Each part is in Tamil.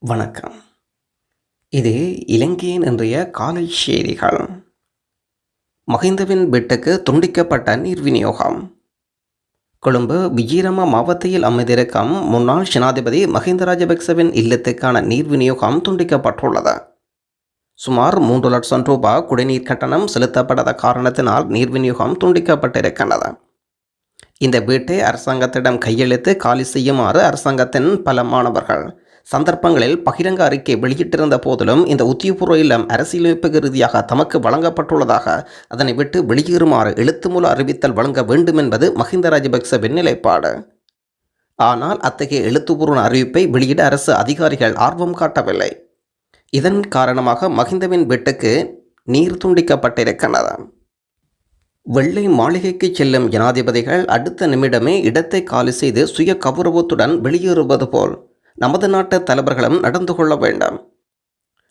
வணக்கம். இது இலங்கையின் இன்றைய காலை செய்திகள். மஹிந்தவின் வீட்டுக்கு துண்டிக்கப்பட்ட நீர் விநியோகம். கொழும்பு விஜீரம மாவட்டத்தில் அமைந்திருக்கும் முன்னாள் ஜனாதிபதி மஹிந்த ராஜபக்சவின் இல்லத்துக்கான நீர் விநியோகம் துண்டிக்கப்பட்டுள்ளது. சுமார் மூன்று லட்சம் ரூபாய் குடிநீர் கட்டணம் செலுத்தப்படாத காரணத்தினால் நீர் விநியோகம் துண்டிக்கப்பட்டிருக்கின்றது. இந்த வீட்டை அரசாங்கத்திடம் கையெழுத்து காலி செய்யுமாறு அரசாங்கத்தின் பல மாணவர்கள். சந்தர்ப்பங்களில் பகிரங்க அறிக்கை வெளியிட்டிருந்த போதிலும் இந்த உத்தியபூர்வ இல்லம் அரசியலமைப்பு ரீதியாக தமக்கு வழங்கப்பட்டுள்ளதாக அதனை விட்டு வெளியேறுமாறு எழுத்துமூல அறிவித்தல் வழங்க வேண்டும் என்பது மஹிந்த ராஜபக்சவின் நிலைப்பாடு ஆனால் அத்தகைய எழுத்துப்பூர்வ அறிவிப்பை வெளியிட அரசு அதிகாரிகள் ஆர்வம் காட்டவில்லை. இதன் காரணமாக மஹிந்தவின் வீட்டுக்கு நீர் துண்டிக்கப்பட்டிருக்கின்றது. வெள்ளை மாளிகைக்கு செல்லும் ஜனாதிபதிகள் அடுத்த நிமிடமே இடத்தை காலி செய்து சுய கௌரவத்துடன் வெளியேறுவது போல் நமது நாட்டு தலைவர்களும் நடந்து கொள்ள வேண்டாம்.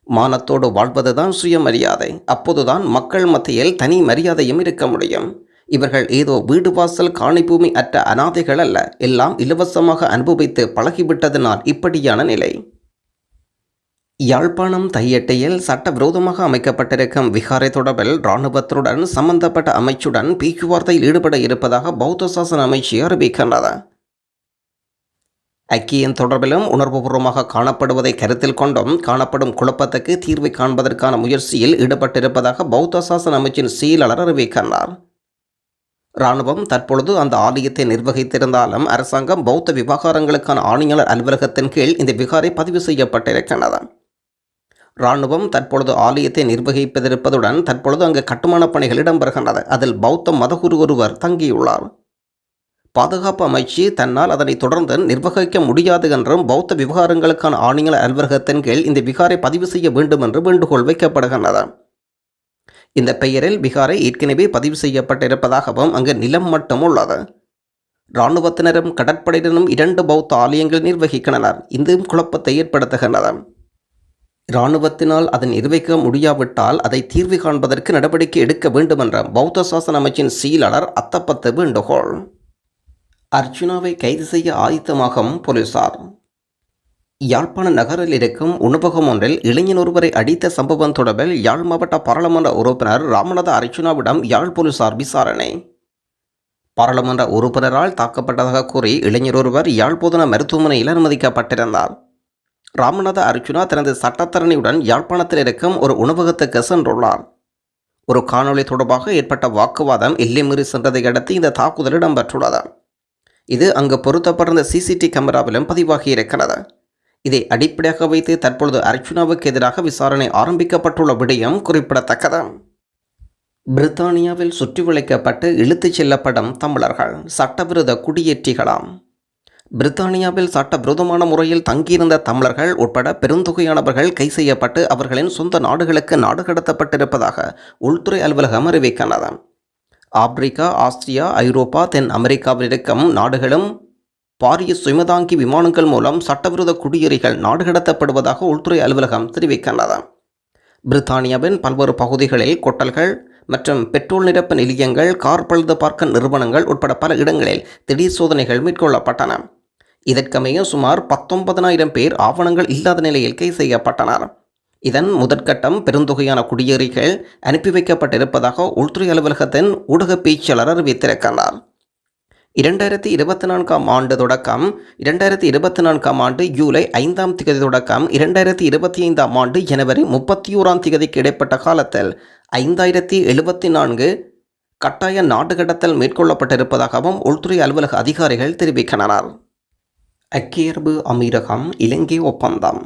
மானத்தோடு வாழ்வதுதான் சுயமரியாதை. அப்போதுதான் மக்கள் மத்தியில் தனி மரியாதையும் இருக்க முடியும். இவர்கள் ஏதோ வீடு வாசல் காணிபூமி அற்ற அனாதைகள் அல்ல. எல்லாம் இலவசமாக அனுபவித்து பழகிவிட்டதனால் இப்படியான நிலை. யாழ்ப்பாணம் தையட்டையில் சட்டவிரோதமாக அமைக்கப்பட்டிருக்கும் விகாரை தொடர்பில் இராணுவத்துடன் சம்பந்தப்பட்ட அமைச்சுடன் பேச்சுவார்த்தையில் ஈடுபட இருப்பதாக பௌத்த சாசன அமைச்சு அறிவிக்கின்றது. ஐக்கியம் தொடர்பிலும் உணர்வுபூர்வமாக காணப்படுவதை கருத்தில் கொண்டும் காணப்படும் குழப்பத்துக்கு தீர்வை காண்பதற்கான முயற்சியில் ஈடுபட்டிருப்பதாக பௌத்த சாசன அமைச்சின் செயலாளர் அறிவிக்கின்றார். இராணுவம் தற்பொழுது அந்த ஆலயத்தை நிர்வகித்திருந்தாலும் அரசாங்கம் பௌத்த விவகாரங்களுக்கான ஆணையாளர் அலுவலகத்தின் கீழ் இந்த விகாரை பதிவு செய்யப்பட்டிருக்கின்றது. இராணுவம் தற்பொழுது ஆலயத்தை நிர்வகிப்பதிருப்பதுடன் தற்பொழுது அங்கு கட்டுமானப் பணிகள் இடம்பெறுகின்றது அதில் பௌத்த மதகுரு ஒருவர் தங்கியுள்ளார். பாதுகாப்பு அமைச்சு தன்னால் அதனை தொடர்ந்து நிர்வகிக்க முடியாது என்றும் பௌத்த விவகாரங்களுக்கான ஆணையாளர் அலுவலகத்தின் கீழ் இந்த விகாரை பதிவு செய்ய வேண்டும் என்று வேண்டுகோள் வைக்கப்படுகின்றது. இந்த பெயரில் விகாரை ஏற்கனவே பதிவு செய்யப்பட்டிருப்பதாகவும் அங்கு நிலம் மட்டும் உள்ளது. இராணுவத்தினரும் கடற்படையினரும் இரண்டு பௌத்த ஆலயங்கள் நிர்வகிக்கின்றனர். இந்த குழப்பத்தை ஏற்படுத்துகின்றன இராணுவத்தினால் அதன் நிர்வகிக்க முடியாவிட்டால் அதை தீர்வு காண்பதற்கு நடவடிக்கை எடுக்க வேண்டும் என்ற பௌத்த சாசன அமைச்சின் செயலாளர் அத்தப்பத்து வேண்டுகோள் அர்ஜுனாவை கைது செய்ய ஆயத்தமாகும் போலீசார். யாழ்ப்பாண நகரில் இருக்கும் உணவகம் ஒன்றில் இளைஞன் ஒருவரை அடித்த சம்பவம் தொடர்பில் யாழ் மாவட்ட பாராளுமன்ற உறுப்பினர் ராமநாத அர்ஜுனாவிடம் யாழ் போலீசார் விசாரணை. பாராளுமன்ற உறுப்பினரால் தாக்கப்பட்டதாக கூறி இளைஞர் ஒருவர் யாழ் போதனா மருத்துவமனையில் அனுமதிக்கப்பட்டிருந்தார். ராமநாத அர்ஜுனா தனது சட்டத்தரணியுடன் யாழ்ப்பாணத்தில் இருக்கும் ஒரு உணவகத்துக்கு சென்றுள்ளார். ஒரு காணொளி தொடர்பாக ஏற்பட்ட வாக்குவாதம் எல்லை மீறி சென்றதை அடுத்து இந்த தாக்குதல் இடம்பெற்றுள்ளது. இது அங்கு பொருத்தப்பட்டிருந்த சிசிடி கேமராவிலும் பதிவாகி இருக்கிறது. இதை அடிப்படையாக வைத்து தற்பொழுது அர்ச்சுனாவுக்கு எதிராக விசாரணை ஆரம்பிக்கப்பட்டுள்ள விடயம் குறிப்பிடத்தக்கது. பிரித்தானியாவில் சுற்றி வளைக்கப்பட்டு இழுத்துச் செல்லப்படும் தமிழர்கள் சட்டவிரோத குடியேற்றிகளாம். பிரித்தானியாவில் சட்டவிரோதமான முறையில் தங்கியிருந்த தமிழர்கள் உட்பட பெருந்தொகையானவர்கள் கை செய்யப்பட்டு அவர்களின் சொந்த நாடுகளுக்கு நாடு கடத்தப்பட்டிருப்பதாக உள்துறை அலுவலகம் அறிவிக்கின்றது. ஆப்பிரிக்கா ஆஸ்திரியா ஐரோப்பா தென் அமெரிக்காவில் இருக்கும் நாடுகளும் பாரிய சுயமதாங்கி விமானங்கள் மூலம் சட்டவிரோத குடியேறிகள் நாடு கடத்தப்படுவதாக உள்துறை அலுவலகம் தெரிவிக்கின்றது. பிரித்தானியாவின் பல்வேறு பகுதிகளில் கொட்டல்கள் மற்றும் பெட்ரோல் நிரப்பு நிலையங்கள் கார் பழுது பார்க்க நிறுவனங்கள் உட்பட பல இடங்களில் திடீர் சோதனைகள் மேற்கொள்ளப்பட்டன. இதற்கமைய சுமார் பத்தொன்பதனாயிரம் பேர் ஆவணங்கள் இல்லாத நிலையில் கை செய்யப்பட்டனர். இதன் முதற்கட்டம் பெருந்தொகையான குடியேறிகள் அனுப்பி வைக்கப்பட்டிருப்பதாக உள்துறை அலுவலகத்தின் ஊடக பேச்சாளர் அறிவித்திருக்கிறார். இரண்டாயிரத்தி இருபத்தி நான்காம் ஆண்டு தொடக்கம் இரண்டாயிரத்தி இருபத்தி நான்காம் ஆண்டு ஜூலை ஐந்தாம் திகதி தொடக்கம் இரண்டாயிரத்தி இருபத்தி ஐந்தாம் ஆண்டு ஜனவரி முப்பத்தி ஓராம் திகதிக்கு இடைப்பட்ட காலத்தில் ஐந்தாயிரத்தி எழுபத்தி நான்கு கட்டாய நாடு கடத்தல் மேற்கொள்ளப்பட்டிருப்பதாகவும் உள்துறை அலுவலக அதிகாரிகள் தெரிவிக்கின்றனர். ஐக்கிய அமீரகம் இலங்கை ஒப்பந்தம்.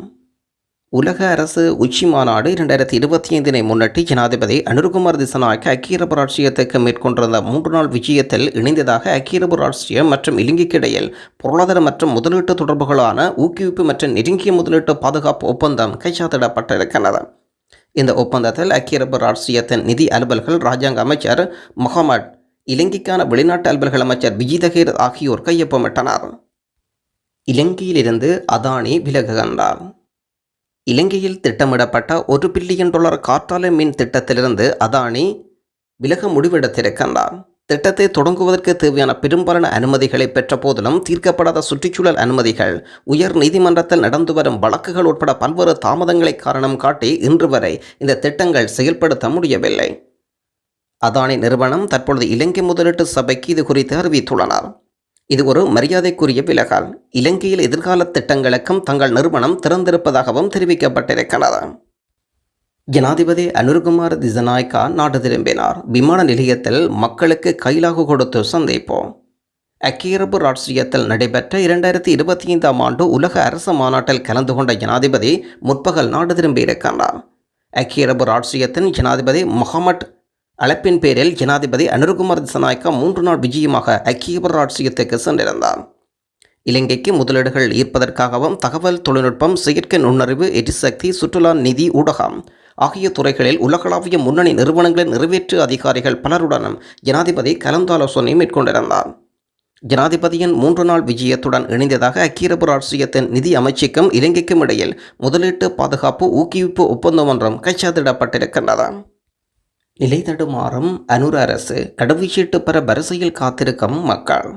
உலக அரசு உச்சி மாநாடு இரண்டாயிரத்தி இருபத்தி ஐந்தினை முன்னிட்டு ஜனாதிபதி அனுர்குமார் திசநாயக்க அக்கீரபு ராஷ்டிரியத்துக்கு மேற்கொண்டிருந்த மூன்று நாள் விஜயத்தில் இணைந்ததாக அக்கியரபு ராஷ்டிரியம் மற்றும் இலங்கைக்கு இடையில் பொருளாதார மற்றும் முதலீட்டு தொடர்புகளான ஊக்குவிப்பு மற்றும் நெருங்கிய முதலீட்டு பாதுகாப்பு ஒப்பந்தம் கைச்சாத்திடப்பட்டிருக்கிறது. இந்த ஒப்பந்தத்தில் ஐக்கிய ராஷ்டிரியத்தின் நிதி அலுவல்கள் ராஜாங்க அமைச்சர் முகமட் இலங்கைக்கான வெளிநாட்டு அலுவல்கள் அமைச்சர் விஜிதகீர் ஆகியோர் கையொப்பமிட்டனர். இலங்கையிலிருந்து அதானி விலகுகின்றார் இலங்கையில் திட்டமிடப்பட்ட ஒரு பில்லியன் டாலர் காற்றாலை மின் திட்டத்திலிருந்து அதானி விலக முடிவெடுத்திருக்கின்றார் திட்டத்தை தொடங்குவதற்கு தேவையான பெரும்பாலான அனுமதிகளை பெற்ற போதிலும் தீர்க்கப்படாத சுற்றுச்சூழல் அனுமதிகள் உயர் நீதிமன்றத்தில் நடந்து வரும் வழக்குகள் உட்பட பல்வேறு தாமதங்களை காரணம் காட்டி இன்று வரை இந்த திட்டங்கள் செயல்படுத்த முடியவில்லை. அதானி நிறுவனம் தற்பொழுது இலங்கை முதலீட்டு சபைக்கு இது குறித்து அறிவித்துள்ளனர். இது ஒரு மரியாதைக்குரிய விலகல். இலங்கையில் எதிர்கால திட்டங்களுக்கும் தங்கள் நிறுவனம் திறந்திருப்பதாகவும் தெரிவிக்கப்பட்டிருக்கிறது. ஜனாதிபதி அனுர்குமார் திசநாயக்கா நாடு திரும்பினார். விமான நிலையத்தில் மக்களுக்கு கைலாகு கொடுத்து சந்திப்போம். அக்கியரபு ராஷ்டிரியத்தில் நடைபெற்ற இரண்டாயிரத்தி இருபத்தி ஐந்தாம் ஆண்டு உலக அரசு மாநாட்டில் கலந்து கொண்ட ஜனாதிபதி முற்பகல் நாடு திரும்பியிருக்கின்றார் அக்கியரபு ராஷ்டிரியத்தின் ஜனாதிபதி முகமட் அழைப்பின் பேரில் ஜனாதிபதி அனுருகுமார் திசநாயக்கா மூன்று நாள் விஜயமாக ஐக்கிய அரபு சென்றிருந்தார். இலங்கைக்கு முதலீடுகள் ஈர்ப்பதற்காகவும் தகவல் தொழில்நுட்பம் செயற்கை நுண்ணறிவு எரிசக்தி சுற்றுலா நிதி ஊடகம் ஆகிய துறைகளில் உலகளாவிய முன்னணி நிறுவனங்களின் நிறைவேற்று அதிகாரிகள் பலருடனும் ஜனாதிபதி கலந்தாலோசனை மேற்கொண்டிருந்தார். ஜனாதிபதியின் மூன்று நாள் விஜயத்துடன் இணைந்ததாக ஐக்கிய ராஷ்டிரியத்தின் நிதி அமைச்சுக்கும் இலங்கைக்கும் இடையில் முதலீட்டு பாதுகாப்பு ஊக்குவிப்பு ஒப்பந்தம் ஒன்றும் கைச்சாத்திடப்பட்டிருக்கின்றது. நிலை தடுமாறும் அனுர அரசு கடவுச்சீட்டு பெற வரிசையில் காத்திருக்கும் மக்கள்.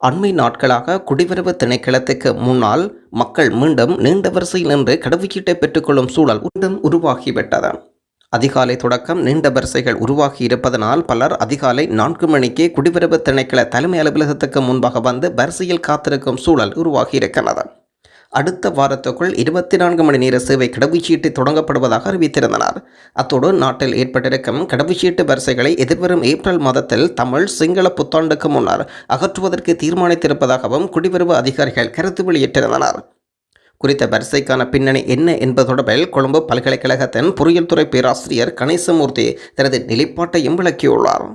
அண்மை நாட்களாக குடிவரவு திணைக்களத்துக்கு முன்னால் மக்கள் மீண்டும் நீண்ட வரிசையில் நின்று கடவுச்சீட்டை பெற்றுக்கொள்ளும் சூழல் மீண்டும் உருவாகிவிட்டது. அதிகாலை தொடக்கம் நீண்ட வரிசைகள் உருவாகி இருப்பதனால் பலர் அதிகாலை நான்கு மணிக்கே குடிவரவு திணைக்கள தலைமை அலுவலகத்துக்கு முன்பாக வந்து வரிசையில் காத்திருக்கும் சூழல் உருவாகியிருக்கிறது அடுத்த வாரத்துக்குள் இருபத்தி நான்கு மணி நேர சேவை கடவுச்சீட்டு தொடங்கப்படுவதாக அறிவித்திருந்தனர். அத்தோடு நாட்டில் ஏற்பட்டிருக்கும் கடவுச்சீட்டு வரிசைகளை எதிர்வரும் ஏப்ரல் மாதத்தில் தமிழ் சிங்கள புத்தாண்டுக்கு முன்னர் அகற்றுவதற்கு தீர்மானித்திருப்பதாகவும் குடிவரவு அதிகாரிகள் கருத்து வெளியிட்டிருந்தனர். குறித்த வரிசைக்கான பின்னணி என்ன என்பது தொடர்பில் கொழும்பு பல்கலைக்கழகத்தின் பொறியியல் துறை பேராசிரியர் கணேசமூர்த்தி தனது நிலைப்பாட்டையும் விளக்கியுள்ளார்.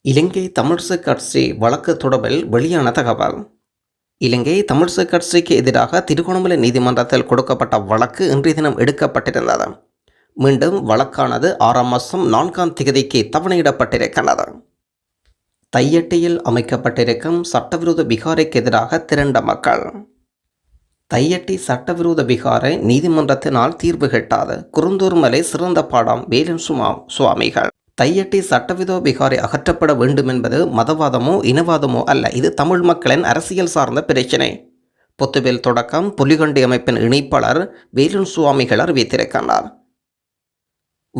இலங்கை தமிழ்சு கட்சி வழக்கு தொடர்பில் வெளியான தகவல். இலங்கை தமிழ்ச கட்சிக்கு எதிராக திருகோணமலை நீதிமன்றத்தில் கொடுக்கப்பட்ட வழக்கு இன்றைய தினம் எடுக்கப்பட்டிருந்தது. மீண்டும் வழக்கானது ஆறாம் மாதம் நான்காம் திகதிக்கு தவணையிடப்பட்டிருக்கிறது. தையட்டியில் அமைக்கப்பட்டிருக்கும் சட்டவிரோத பிகாரைக்கு எதிராக திரண்ட மக்கள். தையட்டி சட்டவிரோத பிகாரை நீதிமன்றத்தினால் தீர்வு கேட்டாது. குறுந்தூர்மலை சிறந்த பாடம் வேலன் சுமா சுவாமிகள். தையட்டி சட்டவிதோ பிகாரை அகற்றப்பட வேண்டும் என்பது மதவாதமோ இனவாதமோ அல்ல. இது தமிழ் மக்களின் அரசியல் சார்ந்த பிரச்சினை. பொத்துவேல் தொடக்கம். புலிகண்டி அமைப்பின் இணைப்பாளர் வேலுன் சுவாமிகள் அறிவித்திருக்கின்றார்.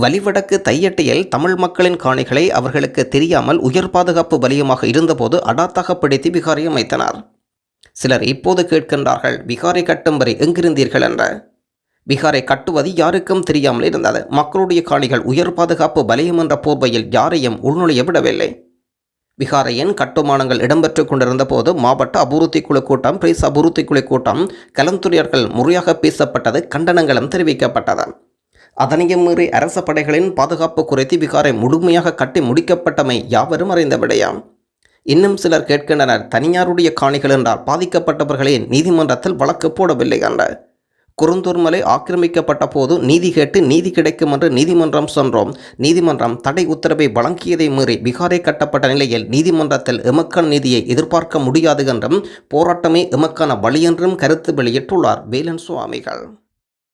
வலிவடக்கு தையட்டியில் தமிழ் மக்களின் காணிகளை அவர்களுக்கு தெரியாமல் உயர் பாதுகாப்பு வலியமாக இருந்தபோது அடாத்தாக பிடித்து பிகாரை அமைத்தனர். சிலர் இப்போது கேட்கின்றார்கள் பிகாரை கட்டும் வரை எங்கிருந்தீர்கள் என்ற. பீகாரை கட்டுவது யாருக்கும் தெரியாமல் இருந்தது. மக்களுடைய காணிகள் உயர் பாதுகாப்பு வலயம் என்ற போர்வையில் யாரையும் உள்நுழைய விடவில்லை. பீகாரையின் கட்டுமானங்கள் இடம்பெற்றுக் கொண்டிருந்த போது மாவட்ட அபிவிருத்தி குழு கூட்டம் பிரைஸ் அபிவிருத்தி குழு கூட்டம் கலந்துரையாடல் முறையாக பேசப்பட்டது கண்டனங்களும் தெரிவிக்கப்பட்டது. அதனையும் மீறி அரச படைகளின் பாதுகாப்பு குறைத்து பீகாரை முழுமையாக கட்டி முடிக்கப்பட்டமை யாவரும் அறிந்த விடயம். இன்னும் சிலர் கேட்கின்றனர் தனியாருடைய காணிகள் என்றால் பாதிக்கப்பட்டவர்களே நீதிமன்றத்தில் வழக்கு போடவில்லை என்ற. குறுந்தூர்மலை ஆக்கிரமிக்கப்பட்ட போது நீதி கேட்டு நீதி கிடைக்கும் என்று நீதிமன்றம் சென்றோம் நீதிமன்றம் தடை உத்தரவை வழங்கியதை மீறி பீகாரை கட்டப்பட்ட நிலையில் நீதிமன்றத்தில் எமக்கான நீதியை எதிர்பார்க்க முடியாது என்றும் போராட்டமே எமக்கான வழி என்றும் கருத்து வெளியிட்டுள்ளார் வேலன் சுவாமிகள்.